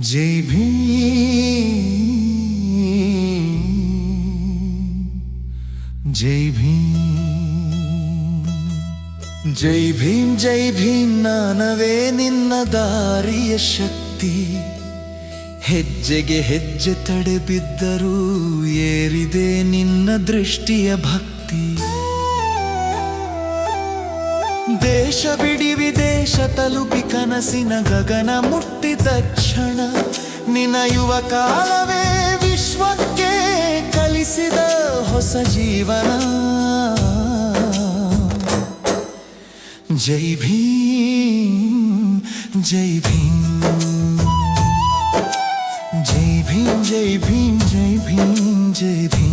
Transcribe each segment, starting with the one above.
ಜೈ ಭೀಮ್ ಜೈ ಭೀಮ್ ಜೈ ಭೀಮ್ ಜೈ ಭೀಮ್ ನಾನವೇ ನಿನ್ನ ದಾರಿಯ ಶಕ್ತಿ. ಹೆಜ್ಜೆಗೆ ಹೆಜ್ಜೆ ತಡೆ ಬಿದ್ದರೂ ಏರಿದೆ ನಿನ್ನ ದೃಷ್ಟಿಯ ಭಕ್ತಿ. ದೇಶ ಬಿಡಿ ವಿದೇಶ ತಲುಪಿ ಕನಸಿನ ಗಗನ ಮುಟ್ಟಿದ ಕ್ಷಣ. ನಿನ್ನ ಯುವ ಕಾಲವೇ ವಿಶ್ವಕ್ಕೆ ಕಲಿಸಿದ ಹೊಸ ಜೀವನ. ಜೈ ಭೀಮ್ ಜೈ ಭೀಮ್. ಜೈ ಭೀಮ್ ಜೈ ಭೀಮ್ ಜೈ ಭೀಮ್ ಜೈ ಭೀಮ್.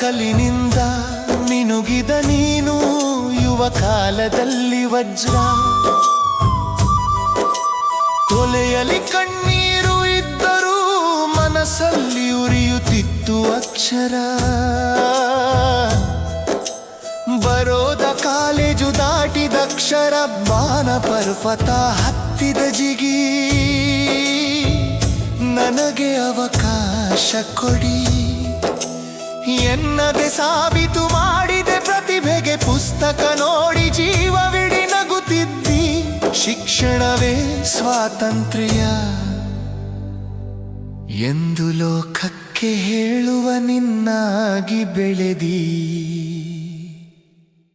ಕಲಿನಿಂದ ನಿನುಗಿದ ನೀನು ಯುವ ಕಾಲದಲ್ಲಿ ವಜ್ರ. ತೊಲೆಯಲಿ ಕಣ್ಣೀರು ಇದ್ದರೂ ಮನಸ್ಸಲ್ಲಿ ಉರಿಯುತ್ತಿತ್ತು ಅಕ್ಷರ. ಬರೋದ ಕಾಲೇಜು ದಾಟಿದ ಅಕ್ಷರ, ಬಾನ ಪರ್ವತ ಹತ್ತಿದ ಜಿಗಿ. ನನಗೆ ಅವಕಾಶ ಕೊಡಿ. ಎನ್ನದೆ ಸಾಬೀತು ಮಾಡಿದೆ ಪ್ರತಿಭೆಗೆ ಪುಸ್ತಕ ನೋಡಿ ಜೀವವಿಡಿ ನಗುತ್ತಿದ್ದಿ. ಶಿಕ್ಷಣವೇ ಸ್ವಾತಂತ್ರ್ಯ. ಎಂದು ಲೋಕಕ್ಕೆ ಹೇಳುವ ನಿನ್ನಾಗಿ ಬೆಳೆದಿ.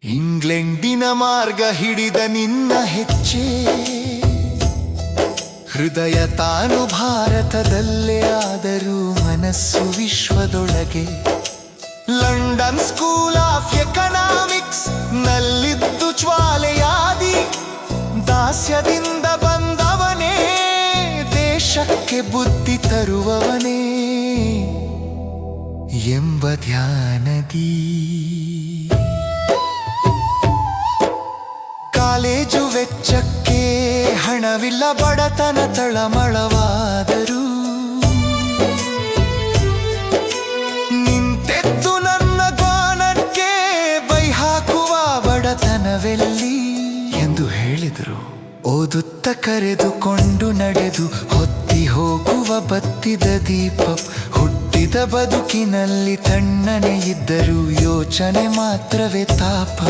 ಇಂಗ್ಲೆಂಡಿನ ಮಾರ್ಗ ಹಿಡಿದ ನಿನ್ನ ಹೆಚ್ಚೆ ಹೃದಯ ತಾನು ಭಾರತದಲ್ಲೇ ಆದರೂ ಮನಸ್ಸು ವಿಶ್ವದೊಳಗೆ. ಲಂಡನ್ ಸ್ಕೂಲ್ ಆಫ್ ಎಕನಾಮಿಕ್ಸ್ ನಲ್ಲಿದ್ದು ಜ್ವಾಲೆಯಾದಿ ದಾಸ್ಯದಿಂದ ಬಂದವನೇ, ದೇಶಕ್ಕೆ ಬುದ್ಧಿ ತರುವವನೇ. ಎಂಬ ಧ್ಯಾನದಿ. ಕಾಲೇಜು ವೆಚ್ಚಕ್ಕೆ ಹಣವಿಲ್ಲ ಬಡತನ ತಳಮಳವಾದರೂ ಹೇಳಿದರು ಓದುತ್ತ ಕರೆದುಕೊಂಡು ನಡೆದು ಹೊತ್ತಿ ಹೋಗುವ ಬತ್ತಿದ ದೀಪ ಹುಟ್ಟಿದ ಬದುಕಿನಲ್ಲಿ ತಣ್ಣನೆ ಇದ್ದರು ಯೋಚನೆ ಮಾತ್ರವೇ ತಾಪ.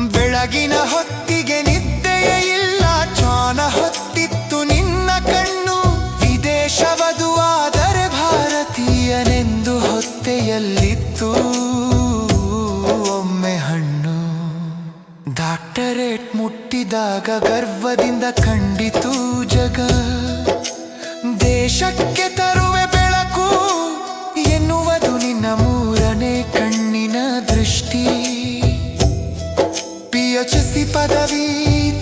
ಬೆಳಗಿನ ಹೊತ್ತಿಗೆ ನಿದ್ದೆಯ ಇಲ್ಲ ಚಾನ ಹೊತ್ತಿತ್ತು ನಿನ್ನ ಕಣ್ಣು. ವಿದೇಶವದು ಆದರೆ ಭಾರತೀಯನೆಂದು ಹೊತ್ತೆಯಲ್ಲಿತ್ತು. ಡಾಕ್ಟರೇಟ್ ಮುಟ್ಟಿದಾಗ ಗರ್ವದಿಂದ ಕಂಡಿತು ಜಗ. ದೇಶಕ್ಕೆ ತರುವೆ ಬೆಳಕು ಎನ್ನುವುದು ನಿನ್ನ ಮೂರನೇ ಕಣ್ಣಿನ ದೃಷ್ಟಿ. ಪಿ ಎಚ್ ಸಿ ಪದವಿ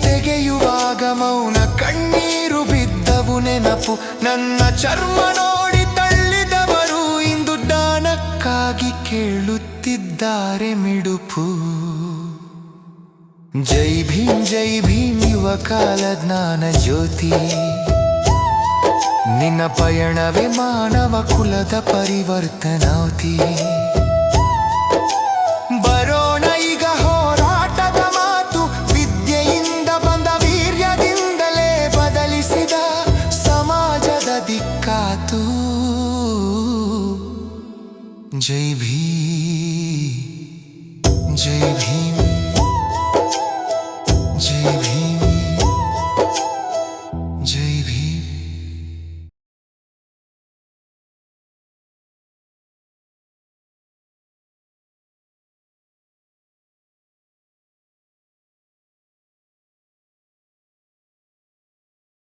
ತೆಗೆಯುವಾಗ ಮೌನ ಕಣ್ಣೀರು ಬಿದ್ದವು ನೆನಪು. ನನ್ನ ಚರ್ಮ ನೋಡಿ ತಳ್ಳಿದವರು ಇಂದು ದಾನಕ್ಕಾಗಿ ಕೇಳುತ್ತಿದ್ದಾರೆ ಮಿಡುಪು ಜೈ ಭೀಮ್ ಜೈ ಭೀಮ್ ಯುವ ಕಾಲ ಜ್ಞಾನ ಜ್ಯೋತಿ. ನಿನ್ನ ಪಯಣವೇ ಮಾನವ ಕುಲದ ಪರಿವರ್ತನಾವತಿ. ಬರೋಣ ಈಗ ಹೋರಾಟದ ಮಾತು, ವಿದ್ಯೆಯಿಂದ ಬಂದ ವೀರ್ಯದಿಂದಲೇ ಬದಲಿಸಿದ ಸಮಾಜದ ದಿಕ್ಕಾತು ಜೈ ಭೀ ಜೈ ಭೀ